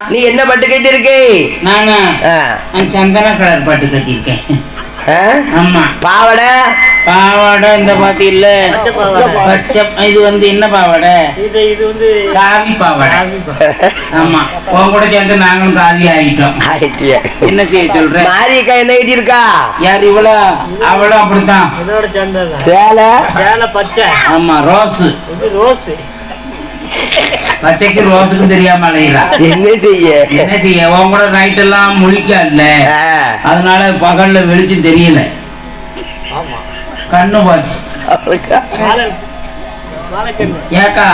நீ என்ன பட்டு கேட்டிருக்கே? நானா? ஆ. நான் சந்தன கலர் பாட்டு கட்டியிருக்கேன் ஆ? ஆமா. பாவாடை? பாவாடை இந்த பாட்டு இல்ல. பச்சை இது வந்து என்ன பாவாடை? இது இது வந்து காவி பாவாடை. ஆமா. உன் கூட சேர்ந்து நாங்களும் காவி ஆகிட்டோம். என்ன செய்ய சொல்ற? மாரியக்கா என்ன கட்டியிருக்கா யார் இவ்வளோ அவளும் அப்படித்தான். சேலை? சேலை பச்சை. ஆமா ரோஸ். இது ரோஸ். பச்சைக்கு ரோஸுக்கும் தெரியாம என்ன செய்ய? என்ன செய்ய? உன் கூட நைட் எல்லாம் முழிக்கல. அதனால பகல்ல வெளிச்சம் தெரியல. ஆமா. கண்ணு போச்சு. ஏக்கா.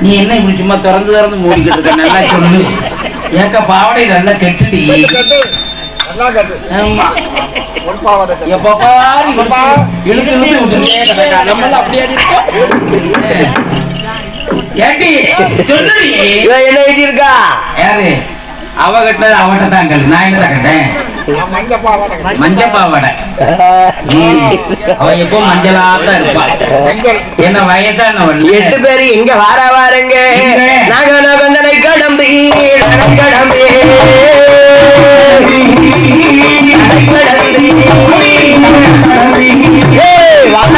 நீ என்ன இப்படி சும்மா திறந்து திறந்து மூடிக்கிட்டு இருக்க? நல்லா சொல்லு. ஏக்கா பாவாடை நல்லா கெட்டுடி. எப்ப பாரு இழுத்து இழுத்து. நம்மளாம் அப்படியே ஏண்டி? சொல்லுடி. இவ என்ன கட்டியிருக்கா யாரு? அவ கட்டினது அவட்ட தான் நான் என்ன கட்டேன் மஞ்ச பாவாடை. அவ எப்போ மஞ்சளா தான் இருப்பா. என்ன வயசானவள் எட்டு பேரு எங்க வார வாரங்க? நாங்க நகந்தனை கடம்பி கடம்பி. கைலாச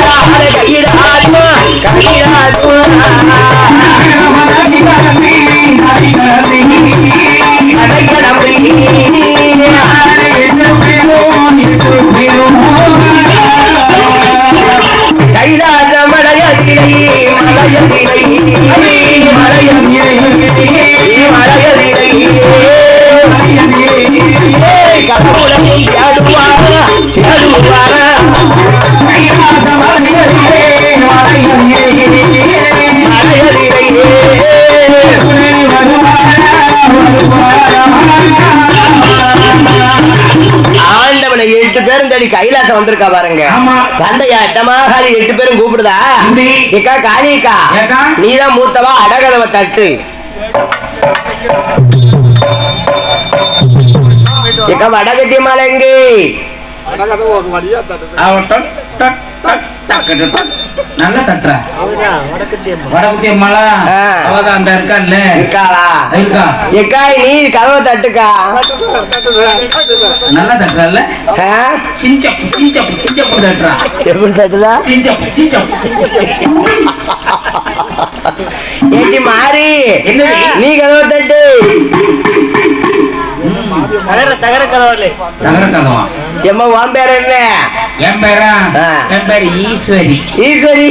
தேடி கைலாசம் வந்திருக்கா பாருங்க. ஆமா. தந்தையா எட்டமா காளி எட்டு பேரும் கூப்பிடுதா. ஏக்கா காளிக்கா? நீதான் மூத்தவா? அடகதவ தட்டு. ஏக்கா வடகட்டி மலை நல்லா தட்டுறா. வடக்குத்தி அம்மாளா. அவதான் அந்த இருக்கான்ல. இருக்காளா? இருக்கா? ஏக்கா நீ கதவை தட்டுக்கா. நல்லா தட்டுறால ஆ? சிஞ்சப்பு சிஞ்சப்பு சிஞ்சப்பு தட்டுறா. எப்படி தட்டுதா? சிஞ்சப்பு சிஞ்சப்பு ஏட்டி மாறி. என்னது? நீ கதவை தட்டு. தகர நகரக்கதவா எம்மா உன் பேர் என்ன? என் பேரா. என் பேரு ஈஸ்வரி. ஈஸ்வரி.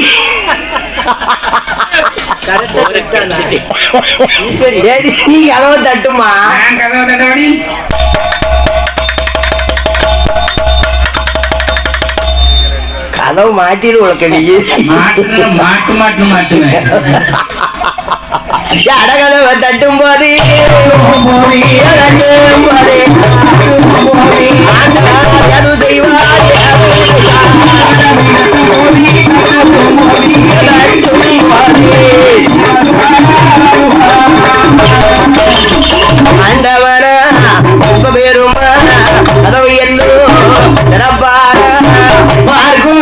நீ கதவை தட்டுமா? நான் கதவை தட்டவாடி கதவு மாட்டிடு உனக்கு நீ. மாட்டு மாட்டு மாட்டு மாட்டுவேன் அடகதவை தட்டும் போது தட்டும் உங்க பேரும் கதவு திறப்பார பார்க்கும்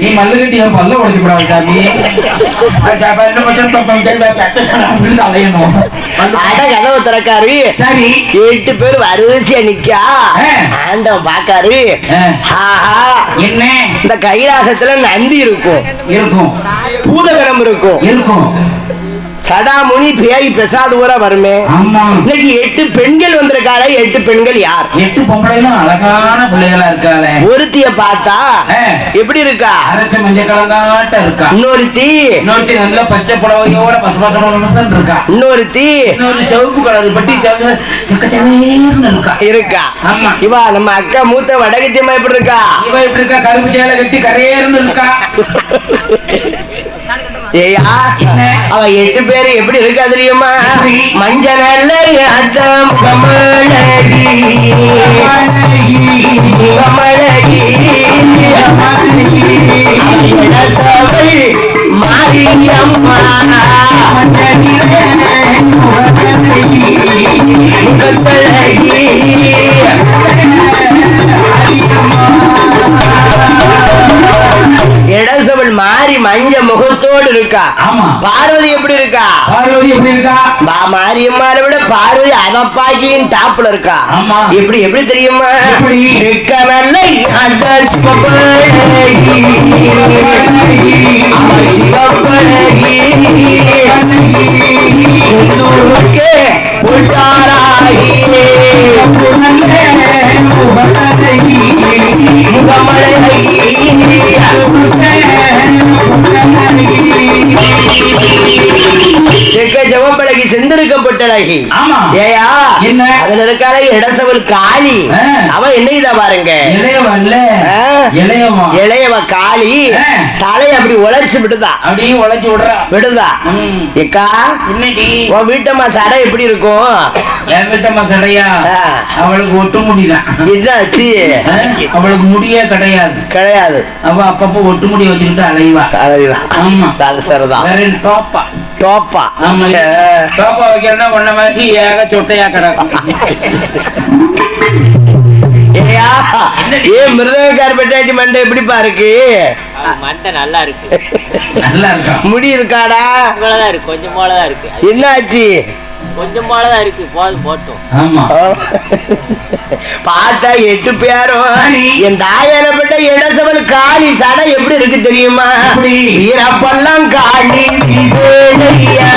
நீ மல்லு கட்டி என் பல்ல உடைச்சு போடாது சாமி பல்லு மட்டும் அலையணும் அட கதவை திறக்காரு சரி எட்டு பேர் வரிசையா நிக்கா. ஆண்டவன் பாக்காரு என்ன இந்த கைலாசத்துல நந்தி இருக்கும் இருக்கும் பூதகரம் இருக்கும் இருக்கும் சடாமுனி பேய் பிரசாத் ஊரா வருமே. இன்னைக்கு எட்டு பெண்கள் வந்திருக்காளே எட்டு பெண்கள் யார்? எட்டு பொம்பளைகளும் அழகான பிள்ளைகளா இருக்காளே. ஒருத்திய பார்த்தா. எப்படி இருக்கா? அரைச்ச மஞ்சள் கலந்தாட்ட இருக்கா. இன்னொருத்தி? இன்னொருத்தி நல்ல பச்சை புடவையோட பசு பசு இருக்கா. இன்னொருத்தி? இன்னொரு சிவப்பு கலர் பட்டி இருக்கா. இருக்கா? ஆமா. இவா நம்ம அக்கா மூத்த வடகத்தியம்மா எப்படி இருக்கா? இவ இப்படி இருக்கா? கருப்பு சேலை கட்டி கரையேர்னு இருக்கா. ஏயா அவ எட்டு பேரு எப்படி இருக்கா தெரியுமா? எப்படி? மஞ்ச நல்ல அத்தம் கமலகி. கமலகி. இளசவள் மாரியம்மா இடசவள் மாறி மஞ்ச முகத்தோடு இருக்கா? பார்வதி எப்படி இருக்கா? பார்வதி எப்படி இருக்கா? மாரியம்மாவை விட பார்வதி அதப்பாக்கியின் டாப்ல இருக்கா. எப்படி எப்படி தெரியுமா? இருக்க நல்ல அந்த செக்க ஜவம்பழகி செந்திருக்கப்பட்டழகி ஏயா என்ன? அதுல இடசவல் காளி. ஆ. அவ என்ன இதா பாருங்க? இளையவ காளி. தலையை அப்படி உழைச்சு விடுதா? அப்படியே உழைச்சு விடுறா. விடுதா. ஏக்கா என்னடி? உன் வீட்டம்மா சடை எப்படி இருக்கும்? என் வீட்டம்மா சடையா. அவளுக்கு ஒட்டு முடிதான் என்னாச்சு அவளுக்கு முடியே கிடையாது. கிடையாது. அவ அப்பப்ப ஒட்டு முடி வச்சுக்கிட்டு அலைவா. அதுதான் ஆமா. சரிதான். டோப்பா. டோப்பா. ஆ. டோப்பா வைக்கிறனா ஒன்ன மாதிரி ஏக சொட்டையா கிடக்கும். ஏயா ஏன் மிருதகார் பெட்டாட்டி மண்டை எப்படிப்பா இருக்கு? மண்டை நல்லா இருக்கு. நல்லா இருக்கா? முடி இருக்காடா? கொஞ்சம் போலதான் இருக்கு. என்னாச்சு? கொஞ்சம் போலதான் இருக்கு. போதும் போட்டும். ஆமா. பார்த்தா எட்டு பேரும் என் தாயாரப்பட்ட இடசவல் காளி சடை எப்படி இருக்கு தெரியுமா? வீரப்பெல்லாம் காளி விசேடையா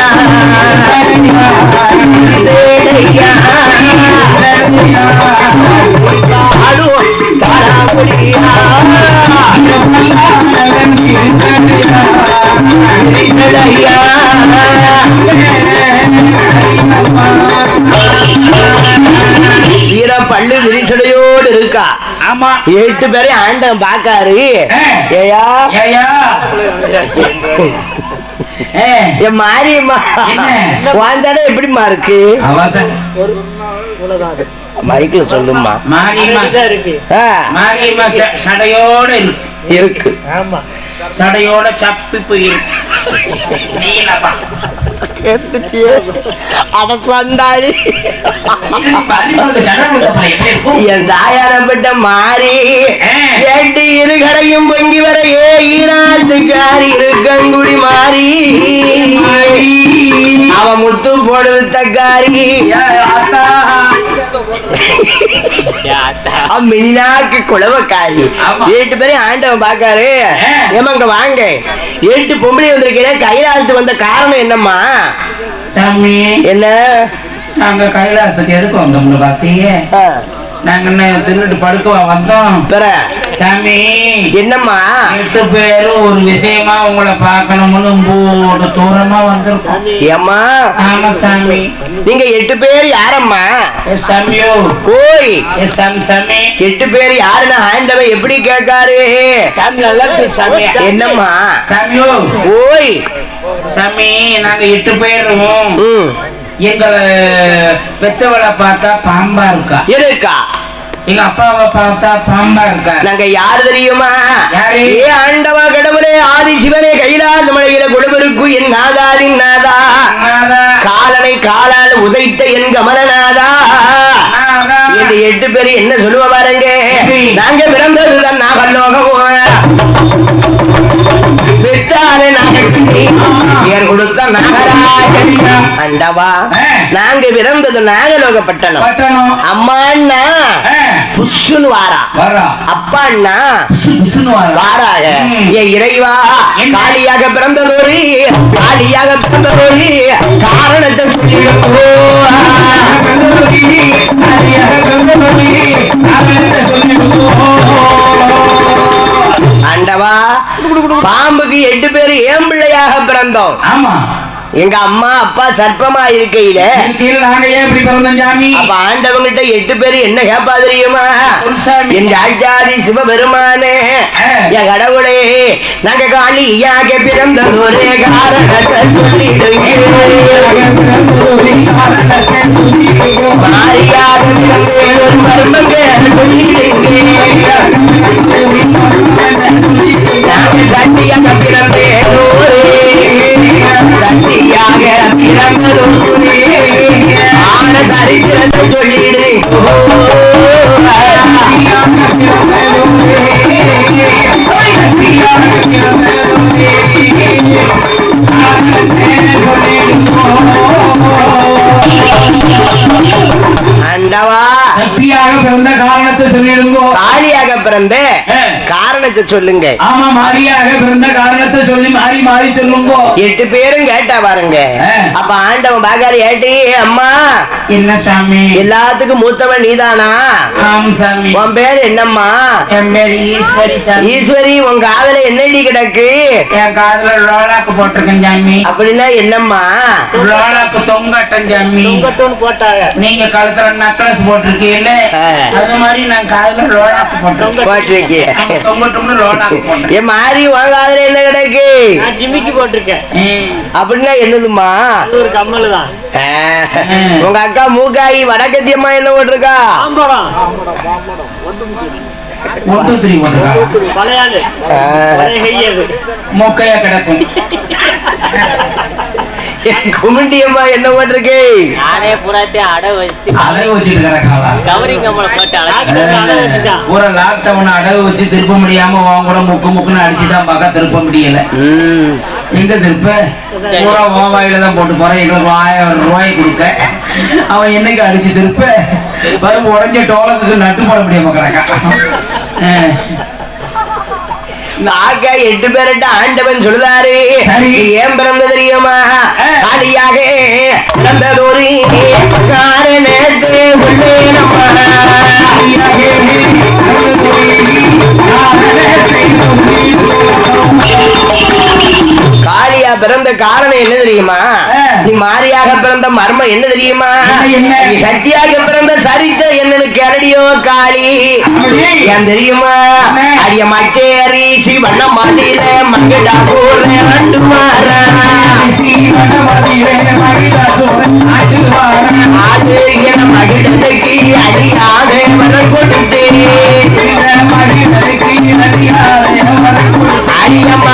பள்ளு விரிசடையோடு இருக்கா? ஆமா. எட்டு பேரையும் ஆண்டன் பாக்காரு. ஏயா. என் மாரியம்மா? வாழ்ந்தாடா எப்படிம்மா இருக்கு? மைக்ல சொல்லுமா மாரியம்மா. இதான் இருக்கு. சடையோட இருக்கு. இருக்கு நீலமா அட இருக்கும்? என் தாயாரப்பட்ட மாறி. ஏட்டு இருகரையும் பொங்கி வர ஏ ஈராட்டுக்காரி இருக்கங்குடி மாறி அவ முத்து போடு வித்தக்காரி குளவக்காரி ஆமா. எட்டு பேரையும் ஆண்டவன் பாக்காரு. ஏமாங்க வாங்க எட்டு பொம்பளை வந்திருக்கேன் கைலாசத்து வந்த காரணம் என்னம்மா என்ன நாங்க கைலாசத்துக்கு எதுக்கு வந்தோம்னு பாத்தீங்க நாங்க என்ன திருட்டு படுக்கவா வந்தோம். சாமி என்னம்மா? எட்டு பேரும் ஒரு விஷயமா உங்களை பார்க்கணும்னு போட்டு தூரமா வந்திருக்கோம். ஏம்மா? ஆமா சாமி. நீங்க எட்டு பேர் யாரம்மா? சாமியோ. ஏ சாமி சாமி. எட்டு பேர் யாருன்னு ஆண்டவன் எப்படி கேட்காரு சாமி நல்லா சாமி. என்னம்மா? சாமியோ. ஓய் சாமி நாங்க எட்டு பேரும் எங்களை பெத்தவளை பார்த்தா பாம்பா இருக்கா? இருக்கா? எங்க அப்பாவை பார்த்தா பாம்பா இருக்கா? நாங்க யாரு தெரியுமா? ஏ ஆண்டவா கடவுளே ஆதி சிவனே கைலாச மலையில கொடுபருக்கு என் நாதாரின் நாதா. காலனை காலால் உதைத்த என் கமலநாதா. நாதா. இந்த எட்டு பேரு என்ன சொல்லுவ பாருங்க? நாங்க பிறந்ததுதான் நாகலோகம். நாகக்குட்டி பேர் கொடுத்த நாகராஜன் அண்டவா. நாங்க பிறந்தது நாகலோகப்பட்டணம் பட்டணம். அம்மா அண்ணா ஆ, புஷ்ஷுன்னு வாரா. வரா. அப்பா அண்ணா புசு புசுன்னு வரா. வாராக. ஏ இறைவா என்ன? காளியா காளியாக பிறந்ததொரு காளியாக பிறந்ததொரு காரணத்தை ஆண்டவா பாம்புக்கு எட்டு பேர் ஏன் பிள்ளையாக பிறந்தோம்? ஆமா. எங்க அம்மா அப்பா சர்ப்பமா இருக்கையில நாங்க ஏன் இப்படி பிறந்தோம் சாமி? அப்ப ஆண்டவங்கிட்ட எட்டு பேர் என்ன கேப்பா தெரியுமா. என் ராஜாதி சிவபெருமானே. என் கடவுளே நாங்க காளியாக காரணத்தை சொல்லிடுங்க. மர்மங்க சொல்லிடுங்க. நாங்க சட்டியாக பிறந்தேனோரே சட்டியாக காரணத்தை சொல்லுங்க. ஆமா மாரியாக பிறந்த காரணத்தை சொல்லி மாறி மாறி சொல்லுங்கோ. எட்டு பேரும் கேட்டா பாருங்க. அப்ப ஆண்டவன் பாக்காரு ஏட்டி அம்மா என்ன சாமி? எல்லாத்துக்கும் மூத்தவன் நீதானா? சாமி. உன் பேர் என்னம்மா? என் பேர் ஈஸ்வரி சாமி. ஈஸ்வரி உன் காதல என்னடி கிடக்கு? என் காதுல ரோலாக்கு போட்டிருக்கேன் சாமி. அப்படின்னா என்னம்மா? ரோலாக்கு தொங்கட்டம் சாமி. தொங்கட்டும்னு போட்டாங்க. நீங்க கழுத்துல நக்கலஸ் போட்டிருக்கீங்கல்ல ஆ. அது மாதிரி நான் காதுல ரோலாக்கு போட்டிருக்கேன். ரோலாக்கு போட்டேன் என் மாறி உன் காதல என்ன கிடக்கு? நான் ஜிம்மிக்கு போட்டிருக்கேன். ம். அப்படின்னா என்னதுமா ஒரு கம்மல் தான். உங்க அக்கா மூக்காயி வடக்கத்தியம்மா என்ன போட்டிருக்கா? மொக்கையா கிடக்கும். குமிண்டியம்மா என்ன போட்டிருக்கு நானே புறாத்தையும் அடை வச்சுட்டு அடகு வச்சுட்டு கிடக்காளா? கவரிங் கம்மலை போட்டு அடை வச்சுட்டான் பூரா லாக்டவுன் அடகு வச்சு திருப்ப முடியாம உன் கூட முக்கு முக்குன்னு அடிச்சுதான் பார்க்க திருப்ப முடியல. ம். எங்க திருப்ப? பூரா உன் வாயில தான் போட்டு போறேன். எங்களுக்கு ஆயிரம் ரூபாய் கொடுக்க. அவன் என்னைக்கு அடிச்சு திருப்ப? வரும் உடஞ்ச டோலத்துக்கு நட்டு போட முடியாம கிடக்கா. ஆக்கா எட்டு பேர்கிட்ட ஆண்டவன் சொல்லுதாரு. ஏன் பிறந்த தெரியுமா. காலியாக பிறந்ததொரு காரணத்து உள்ளே நம்ம. காளியா பிறந்த காரணம் என்ன தெரியுமா. நீ மாரியாக பிறந்த மர்மம் என்ன தெரியுமா? நீ சக்தியாக பிறந்த சரித்த என்னன்னு கேரடியோ காளி? ஏன் தெரியுமா? அடிய மச்சேரி சிவண்ண மாதிர மங்கடா போற அண்டு மாறா அது என அடியாக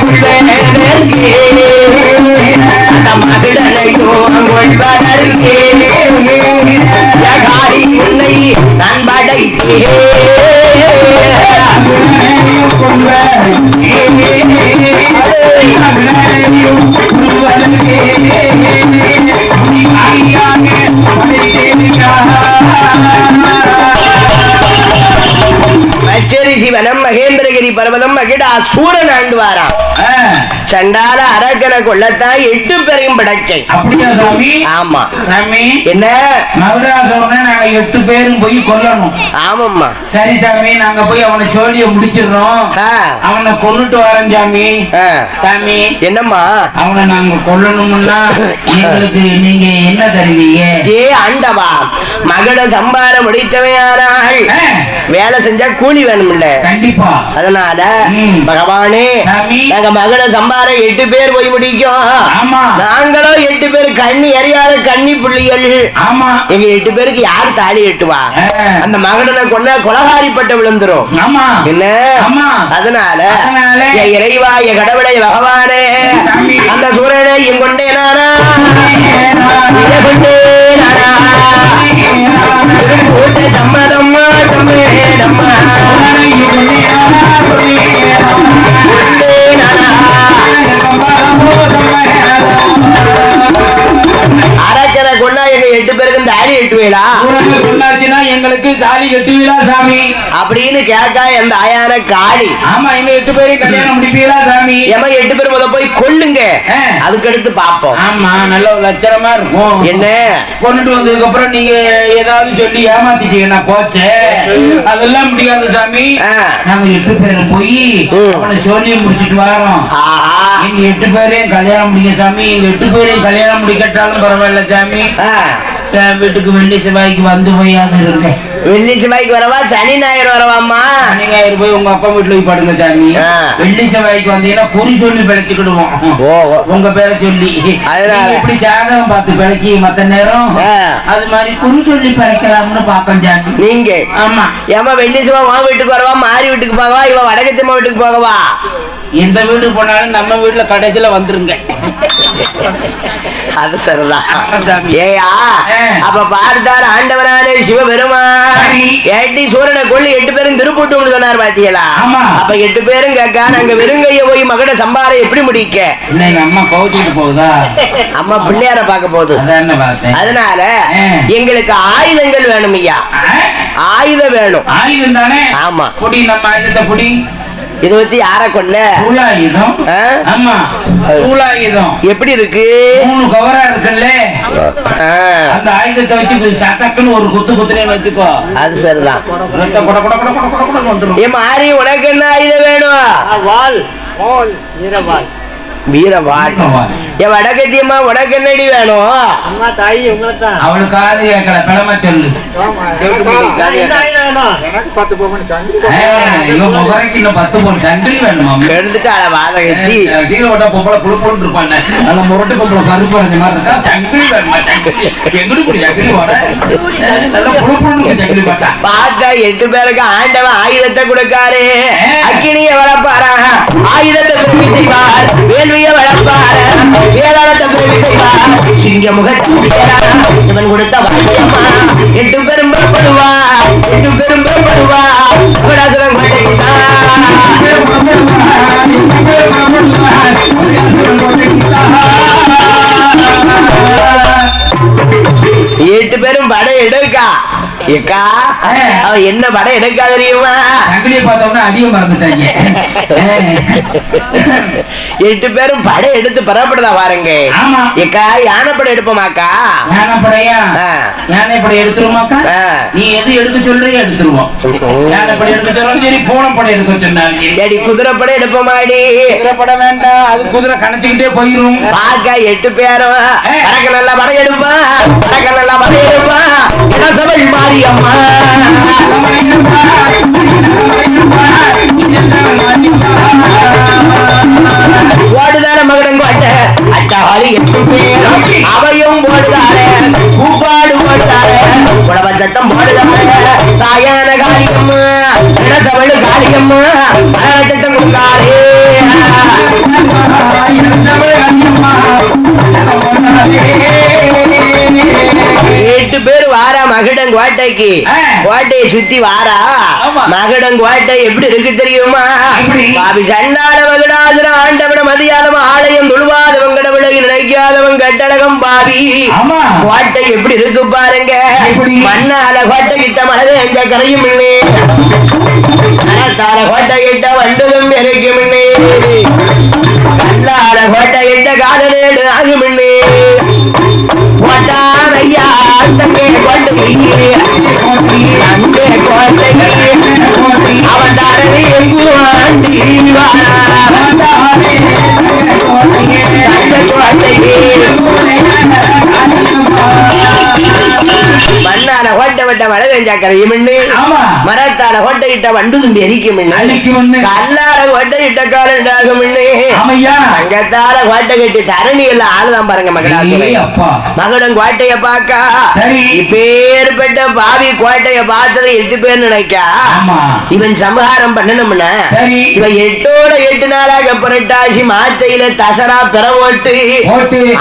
கொடுத்தே உன்னை மகேந்திரகிரி பர்வதம் மகிடா சூரன் ஆண்டுவாராம். சண்டால அரக்கனை கொள்ளத்தான் எட்டு பேரையும் படைச்சை ஆமா. என்ன? எட்டு பேரும் போய் கொல்லணும். ஆமாம்மா. சரி சாமி நாங்க போய் அவனை சோழிய முடிச்சிடுறோம். அவனை கொன்னுட்டு வரேன் சாமி. சாமி என்னம்மா? அவனை நாங்க கொல்லணும்னா எங்களுக்கு நீங்க என்ன தருவீங்க? ஏ ஆண்டவா மகட சம்பார முடித்தவையானால் வேலை செஞ்சா கூலி வேணும்ல. கண்டிப்பா. அதனால. பகவானே. நாங்க மகட சம்பார எட்டு பேர் போய் முடிக்கும் ஆமா. நாங்களும் எட்டு பேர் கண்ணி எறியாத கண்ணி புள்ளிகள். ஆமா. எங்க எட்டு பேருக்கு யார் தாலி எட்டுவா. அந்த மகடனை கொண்ட கொலகாரிப்பட்ட விழுந்துரும். ஆமா. என்ன. அதனால இறைவா என் கடவுளை பகவானே. அந்த சூரனை என் கொண்டே நானா? கொண்டே நானா? தம்மே நம்ம கொண்டாச்சுன்னா எங்களுக்கு தாலி கட்டுவீங்களா சாமி? அப்படின்னு கேட்கா அந்த ஆயான காளி? ஆமா எங்க எட்டு பேரையும் கல்யாணம் முடிப்பீங்களா சாமி? ஏமா எட்டு பேர் முத போய் கொல்லுங்க. ஆ. அதுக்கடுத்து பாப்போம். ஆமா நல்ல லட்சணமா இருக்கும். என்ன? கொண்டுட்டு வந்ததுக்கு அப்புறம் நீங்க ஏதாவது சொல்லி ஏமாத்திட்டீங்கன்னா போச்சே. அதெல்லாம் முடியாது சாமி. நாங்க எட்டு பேரும் போய். அவனை சொல்லி முடிச்சிட்டு வரோம். ஆஹா. எங்க எட்டு பேரையும் கல்யாணம் முடிக்க சாமி. எங்க எட்டு பேரையும் கல்யாணம் முடிக்கட்டாலும் பரவாயில்ல சாமி. வீட்டுக்கு வெள்ளி செவ்வாய்க்கு வந்து போயாது இருக்கேன். வெள்ளி செவ்வாய்க்கு வரவா? சனி ஞாயிறு வரவாமா சனிஞாயிறு போய் உங்க அப்பா வீட்டுல போய் படுங்க சாமி. வெள்ளி செவ்வாய்க்கு வந்தீங்கன்னா குறி சொல்லி பிழைச்சுக்கிடுவோம். உங்க பேரை சொல்லி. அதனால. இப்படி ஜாதகம் பார்த்து பிழைச்சி மத்த நேரம். அது மாதிரி குறி சொல்லி பிழைக்கலாம்னு பாப்பேன் சாமி. நீங்க. ஆமா. ஏமா வெள்ளி செவ்வாய் உன் வீட்டுக்கு வரவா? மாறி வீட்டுக்கு போகவா? இவ வடக்கத்தம்மா வீட்டுக்கு போகவா? எந்த வீட்டுக்கு போனாலும் நம்ம வீட்டுல கடைசியில வந்துருங்க. அது சரிதான். ஏயா. அப்ப பார்த்தார் ஆண்டவரான சிவபெருமான். ஏட்டி சூரனை கொள்ளி எட்டு பேரும் திருப்பூட்டு சொன்னார் பாத்தீங்களா. அப்ப எட்டு பேரும் கேட்கா நாங்க வெறுங்கைய போய் மகட சம்பாரை எப்படி முடிக்க அம்மா பவுச்சிட்டு போகுதா அம்மா பிள்ளையார பார்க்க போகுது அதனால. எங்களுக்கு ஆயுதங்கள் வேணும் ஐயா? ஆயுதம் வேணும் ஆயுதம் தானே ஆமா. புடி நம்ம ஆயுதத்தை புடி இதை வச்சு யார கொல்ல? எப்படி இருக்கு? மூணு கவரா இருக்குல்ல? அந்த ஆயுதத்தை வச்சு சட்டக்குன்னு ஒரு குத்து குத்துனேன்னு வச்சுக்கோ. அது சரிதான். ரத்தம் கொட கொட கொட கொட கொட கொட வந்துரும். ஏ மாறி உனக்கு என்ன ஆயுதம் வேணும்? வால். வால் வீரவால் வீரவாள். என் உனக்கு என்னடி வேணும்? அம்மா தாயி சொல்லு. பத்து சங்கிலி வேணுமா? கீழே விட்டா பொம்பளை இருப்பாங்க நல்ல முரட்டு பொம்பளை கருப்பு அரைஞ்ச மாதிரி இருக்கா? சங்கிலி வேணுமா? சங்கிலி. எங்கடி போய் சங்கிலி போட நல்ல புழு புழுன்னு சங்கிலி பார்த்தா. பார்த்தா எட்டு பேருக்கு ஆண்டவன் ஆயுதத்தை கொடுக்காரு. அக்கினிய வளர்ப்பாரா? ஆயுதத்தை செய்வார் வேள்விய வளர்ப்பார. வேதாளத்தை சிங்க முகத்தா இவன் கொடுத்த வாக்கியம்மா ஏக்கா அவ என்ன படம் எடுக்கா தெரியுமா? சங்கிலியை பார்த்தோம்னா அடிய மறந்துட்டாங்க. எட்டு பேரும் படம் எடுத்து புறப்படுதா பாருங்க. ஏக்கா யானை படம் எடுப்போமாக்கா? யானை படையா. யானை படை எடுத்துருமாக்கா. நீ எது எடுக்க சொல்றீங்க எடுத்துருவோம். யானை படை எடுக்க சொல்றாலும் சரி பூனை படை எடுக்க சொன்னாலும் சரி. குதிரை படம் எடுப்போமாடி? குதிரை படம் வேண்டாம் அது குதிரை கணச்சுக்கிட்டே போயிரும். பாக்கா எட்டு பேரும் பறக்க நல்லா படம் எடுப்பா பறக்க நல்லா படம் எடுப்பா என்ன சபை மாரியம்மா ஓடுதார மகடன் கோட்ட அட்டாளி எட்டு பேரும் அவையும் போடுதாரே கூப்பாடு போடுதாரே உடவ சட்டம் போடுதாரே தாயான காளியம்மா இடத்தவழு காளியம்மா. சட்டம் கொடுத்தாரே வாரா மகிடன் கோட்டைக்கு ஆ. கோட்டையை சுத்தி வாரா ஆமா. மகிடன் கோட்டை எப்படி இருக்கு தெரியுமா? பாபி சண்டால மகிடாசுர ஆண்டவன மதியாதவன் ஆலயம் துழுவாதவன் கடவுளை நினைக்காதவன் கட்டழகம் பாவி. கோட்டை எப்படி இருக்கு பாருங்க? மண்ணால கோட்டை கிட்ட மனது எங்க கரையும் இல்லே கோட்டை கிட்ட வண்டதும் இருக்கும் இல்லே கல்லால கோட்டை கிட்ட காதலேடு ஆகும் இல்லே கோட்டான் ஐயா அந்தங்கே கொண்டு போய் அங்கே கோட்டை அவன் தாரவி எங்கு ஆண்டி வாரா அந்த கோட்டைக்கு மண்ணால கோட்டை விட்ட மழை பெஞ்சாக்கரை மின்னு ஆமா. மரத்தால கோட்டை இட்ட வண்டு தும்பி எரிக்கும் கல்லால இட்ட மின்னு ஆமையா. அங்கத்தால கோட்டை கட்டி தரணி எல்லாம் ஆளுதான் பாருங்க அப்பா. மகடன் கோட்டைய பாக்கா. இப்பேற்பட்ட பாவி கோட்டைய பார்த்ததை எட்டு பேர் நினைக்கா. இவன் சம்ஹாரம் பண்ணணும்னா. இவன் எட்டோட எட்டு நாளாக புரட்டாசி மாத்தையில தசரா பிற ஓட்டு.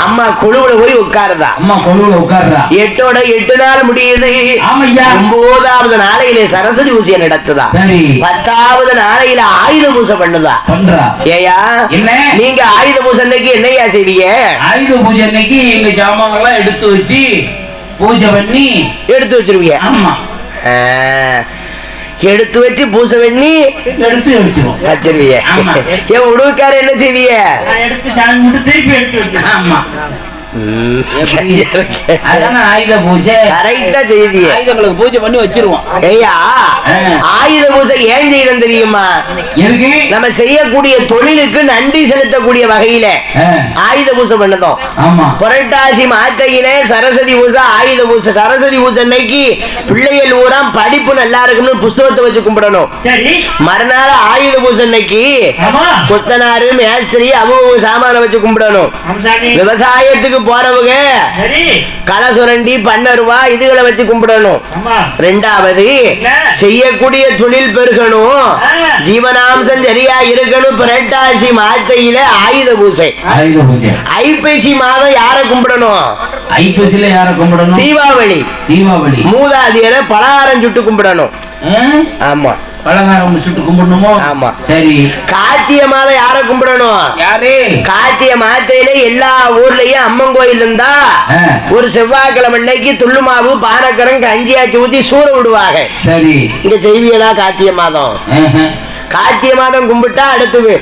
அம்மா குழுவுல போய் உட்காருதா. அம்மா கொழுவுல உட்கார்றா எட்டோட எட்டு நாள் முடியுது ஒன்பதாவது நாளையில சரஸ்வதி பூஜையை நடத்துதா? பத்தாவது நாளையில ஆயுத பூஜை பண்ணுதா? ஏயா? நீங்க ஆயுத பூஜை அன்னைக்கு என்னையா செய்வீங்க? ஆயுத பூஜை அன்னைக்கு எங்க ஜாமான்லாம் எடுத்து வச்சு பூஜை பண்ணி எடுத்து வச்சிருவீங்க ஆமா. எடுத்து வச்சு பூசை பண்ணி எடுத்து வச்சிருவோம். வச்சிருவிய? ஆமா. என் உடுவுக்கார என்ன செய்விய? நான் எடுத்து திருப்பி ஆமா. பூஜை? பூஜை பண்ணி வச்சிருவோம். ஆயுத பூசை ஏன் செய்யணும் தெரியுமா? நம்ம செய்யக்கூடிய தொழிலுக்கு நன்றி செலுத்தக்கூடிய வகையில ஆயுத பூசை பண்ணதும். புரட்டாசி மாத்தையிலே சரஸ்வதி பூசை ஆயுத பூசை சரஸ்வதி பூசை அன்னைக்கு பிள்ளைகள் ஊரா படிப்பு நல்லா இருக்கும்னு புஸ்தகத்தை வச்சு கும்பிடணும். மறுநாள் ஆயுத பூசை அன்னைக்கு கொத்தனாரு மேஸ்திரி அவங்க சாமான வச்சு கும்பிடணும். அம்சாமி போறவங்க. களை சுரண்டி பண்ணருவா இதுகளை வச்சு கும்பிடணும். ரெண்டாவது? செய்யக்கூடிய தொழில் பெருகணும். ஜீவனாம்சம் சரியா இருக்கணும். புரட்டாசி மாத்தையில ஆயுத பூசை. ஐப்பசி மாதம் யார கும்பிடணும்? ஐப்பசில யார கும்பிடணும்? தீபாவளி. தீபாவளி. மூதாதியரை பலகாரம் சுட்டு கும்பிடணும்? ஆமா. பலகாரம் சுட்டு கும்பிடணுமோ? ஆமா. சரி. கார்த்திகை மாதம் யார கும்பிடணும்? யாரு? கார்த்திகை மாத்தையில எல்லா ஊர்லயும் அம்மன் கோயில் இருந்தா. ஒரு செவ்வாய்க்கிழமை அன்னைக்கு துள்ளு மாவு பானக்கரம் கஞ்சியாச்சி ஊத்தி சூற விடுவாங்க. சரி. இங்க செய்வியலா கார்த்திகை மாதம். கார்த்திகை மாதம் கும்பிட்டா அடுத்தது.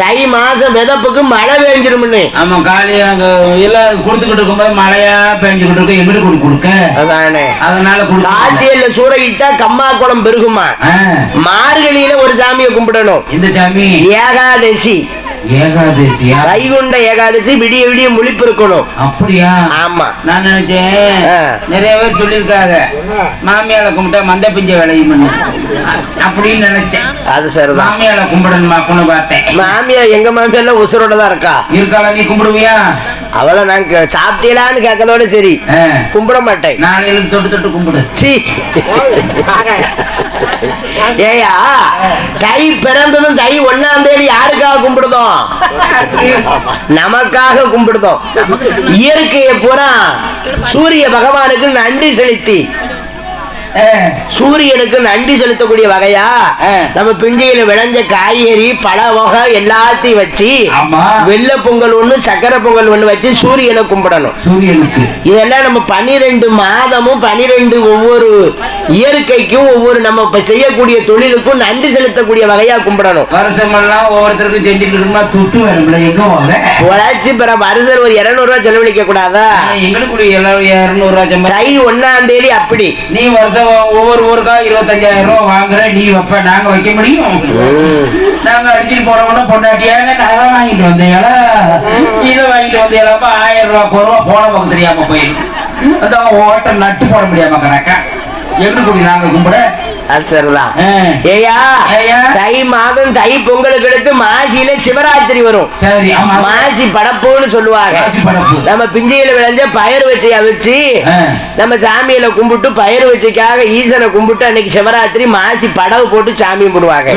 தை மாசம் விதப்புக்கு மழை பெஞ்சிரும்னு. ஆமா காலி அங்க எல்லாம் கொடுத்துக்கிட்டு இருக்கும்போது மழையா பெஞ்சுக்கிட்டு கொடுக்க கொடுக்க. அதானே. அதனால கார்த்திகையில சூறையிட்டா கம்மா குளம் பெருகுமா. மார்கழியில ஒரு சாமியை கும்பிடணும். இந்த சாமி? ஏகாதசி. ஏகாதசியா? வைகுண்ட ஏகாதசி விடிய விடிய முழிப்பு இருக்கணும். அப்படியா? ஆமா. நான் நினைச்சேன். ஆ. நிறைய பேர் சொல்லியிருக்காங்க. மாமியால கும்பிட்டா மந்த பிஞ்ச விளையும் அப்படின்னு நினைச்சேன். அது சரிதான். மாமியால கும்பிடணுமா பொண்ணு பார்த்தேன். மாமியா எங்க மாமியார் உசுரோட தான் இருக்கா? இருக்காளா நீ கும்பிடுவியா? அவளை நான் சாப்பிட்டீங்களான்னு கேட்கறதோட சரி. ஆ. கும்பிட மாட்டேன். நாளையில தொட்டு தொட்டு கும்பிடு. சீ. ஏயா தை பிறந்ததும் தை ஒன்னாம் தேதி யாருக்காக கும்பிடுதோம்? நமக்காக கும்பிடுதோம். இயற்கையை பூரா சூரிய பகவானுக்கு நன்றி செலுத்தி. சூரியனுக்கு நன்றி செலுத்தக்கூடிய வகையா. நம்ம பிஞ்சியில விளைஞ்ச காய்கறி பல வகை எல்லாத்தையும் வச்சு வெள்ளை பொங்கல் ஒண்ணு சக்கரை பொங்கல் ஒண்ணு வச்சு சூரியனை கும்பிடணும். சூரியனுக்கு. இதெல்லாம் நம்ம பனிரெண்டு மாதமும் பனிரெண்டு ஒவ்வொரு இயற்கைக்கும் ஒவ்வொரு நம்ம இப்ப செய்யக்கூடிய தொழிலுக்கும் நன்றி செலுத்தக்கூடிய வகையா கும்பிடணும். வருஷமெல்லாம் ஒவ்வொருத்தருக்கும் செஞ்சுட்டு இருக்குமா துட்டு உழைச்சி பிற வருஷம் ஒரு இருநூறு ரூபாய் செலவழிக்க கூடாதா? எங்களுக்கு இருநூறு ரூபா சம்பளம் தை ஒண்ணாம் தேதி அப்படி. நீ வருஷம் ஒவ்வொரு ஊருக்கா இருபத்தஞ்சாயிரம் ரூபா வாங்குற நீ வைப்ப. நாங்க வைக்க முடியும் நாங்க அடிச்சுட்டு போறவன பொண்டாட்டியாக நகை வாங்கிட்டு வந்தீங்களா? இதை வாங்கிட்டு வந்தீங்களாப்பா? ஆயிரம் ரூபா போறோம் போன பக்கம் தெரியாம போயிருக்கு அதான் ஓட்ட நட்டு போட முடியாம கணக்கா எப்படி குடி நாங்க கும்பிட? அது சரிதான் ஆ. ஏயா ஏய்யா. தை மாதம் தை பொங்கலுக்கு அடுத்து மாசியில சிவராத்திரி வரும். மாசி படப்புன்னு சொல்லுவாங்க. நம்ம பிஞ்சியில விளைஞ்ச பயிர் வச்சைய வச்சு. நம்ம சாமியில கும்பிட்டு பயிர் வச்சைக்காக ஈசனை கும்பிட்டு அன்னைக்கு சிவராத்திரி மாசி படவு போட்டு சாமி கும்பிடுவாங்க.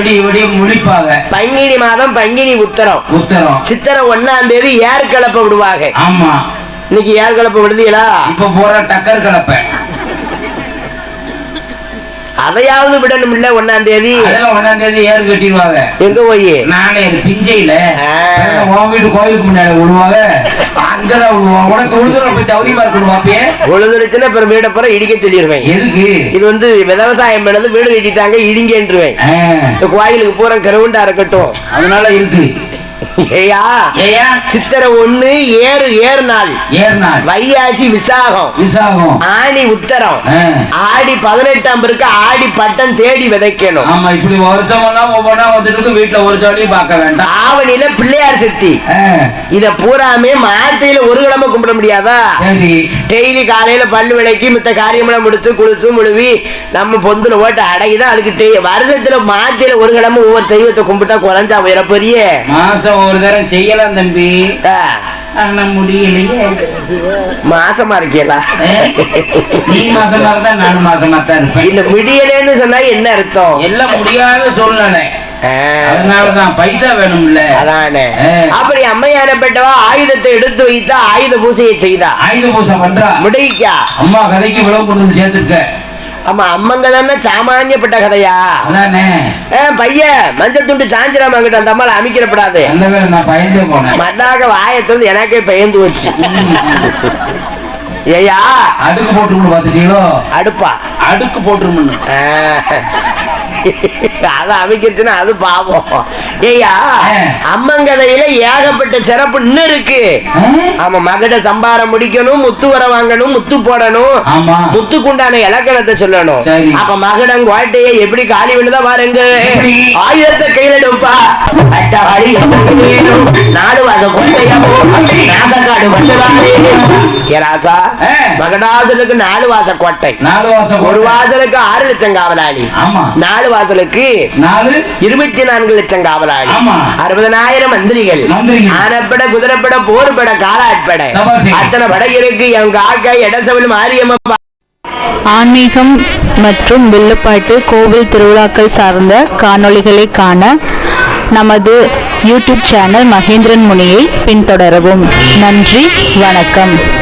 பங்கினி மாதம் பங்கினி உத்தரம். உத்தரம். சித்திரை ஒண்ணாம் தேதி ஏர் கலப்பை விடுவாங்க இன்னைக்கு ஏர் கலப்பை விடுதீங்களா? இப்ப போற டக்கர் கலப்பை அதையாவது விடணும் இல்ல ஒண்ணாம் தேதி. ஒன்னாம் தேதி ஏறு கட்டிடுவாங்க. எங்க போய்? நானே பிஞ்சையில. உன் வீட்டு கோயிலுக்கு முன்னாடி விடுவாங்க. அங்கதான் விடுவாங்க. உனக்கு விழுதுற போய் சௌரியமா இருக்கணும் உழுதுருச்சுன்னா அப்புறம் வீட பூரா இடிக்க சொல்லிடுவேன். எதுக்கு? இது வந்து விவசாயம் பண்ணது வீடு கட்டிட்டாங்க இடிங்கன்றுவேன். கோயிலுக்கு பூரா கருவுண்டா இருக்கட்டும். அதனால இருக்கு. ஏயா ஏயா? சித்திரை ஒண்ணு ஏறு ஏறு நாள் வையாசி விசாகம். விசாகம். ஆணி உத்தரம். ஆடி பதினெட்டாம் பிறகு ஆடி பட்டம் தேடி விதைக்கணும். ஆமா இப்படி வருஷம் எல்லாம் ஒவ்வொன்றா வந்துட்டு வீட்டுல ஒரு ஜோடியும் பார்க்க வேண்டாம். ஆவணியில பிள்ளையார் சக்தி இத பூராமே மாத்தையில ஒரு கிழமை கும்பிட முடியாதா? டெய்லி காலையில பல்லு விளக்கி மித்த காரியமெல்லாம் முடிச்சு குளிச்சு முழுவி நம்ம பொந்துல ஓட்டு அடையுதான் அதுக்கு வருஷத்துல மாத்தையில ஒரு கிழமை ஒவ்வொரு தெய்வத்தை கும்பிட்டா குறைஞ்சா உயரப்பெரிய? மாசம் ஒரு தரம் செய்யலாம் தம்பி. ஆனா முடியலையே. மாசமா இருக்கீங்களா? நீ மாசமா இருந்தா நான் மாசமா தான் இருப்பேன். முடியலன்னு சொன்னா என்ன அர்த்தம்? எல்லாம் முடியாத சூழ்நிலை. அதனாலதான் பைசா வேணும்ல. அதானே. அப்படி அம்மையானப்பட்டவா? ஆயுதத்தை எடுத்து வைத்தா ஆயுத பூசையை செய்தா? ஆயுத பூசை பண்றா? முடிக்கா. அம்மா கதைக்கு விளவு கொண்டு சேர்த்துருக்க. ஆமா அம்மங்க தானே சாமானியப்பட்ட கதையா? பையன் மஞ்சள் துண்டு சாஞ்சிராம அங்கிட்ட அந்த அம்மால அமைக்கிறப்படாது மல்லாக வாயத்திலிருந்து எனக்கே பயந்து வச்சு ஏயா அடுக்கு போட்டுருமுன்னு பாத்துட்டீங்களோ? அடுப்பா. அடுக்கு போட்டுருமுன்னு அது அமைக்கிருச்சுன்னா அது பாவம். ஏய்யா ஆ. அம்மங்கதையில ஏகப்பட்ட சிறப்பு இன்னும் இருக்கு. ஆமா மகட சம்பாரம் முடிக்கணும் முத்து வர வாங்கணும் முத்து போடணும் முத்துக்குண்டான இலக்கணத்தை சொல்லணும். அப்ப மகடம் கோட்டையை எப்படி காலி பண்ணுதா பாருங்க? ஆயுதத்தை கையில எடுப்பா அட்டவாடி நாலு வாச கோட்டையமோ நாகக்காடு வந்ததாலே ஏ மகடாசனுக்கு நாலு வாச கோட்டை. ஒரு வாசலுக்கு ஆறு லட்சம் காவலாளி. ஆமா. நாலு வாசலுக்கு இருபத்தி நான்கு லட்சம் காவலாளி. ஆமா. அறுபதனாயிரம் மந்திரிகள். ஆனப்பட குதிரைப்பட போர்பட காலாட்பட. அத்தனை படை இருக்கு. என் காக்கா இடசவல் மாரியம்மா ஆன்மீகம் மற்றும் வில்லுப்பாட்டு கோவில் திருவிழாக்கள் சார்ந்த காணொளிகளை காண நமது யூடியூப் சேனல் மகேந்திரன் முனியை பின்தொடரவும். நன்றி வணக்கம்.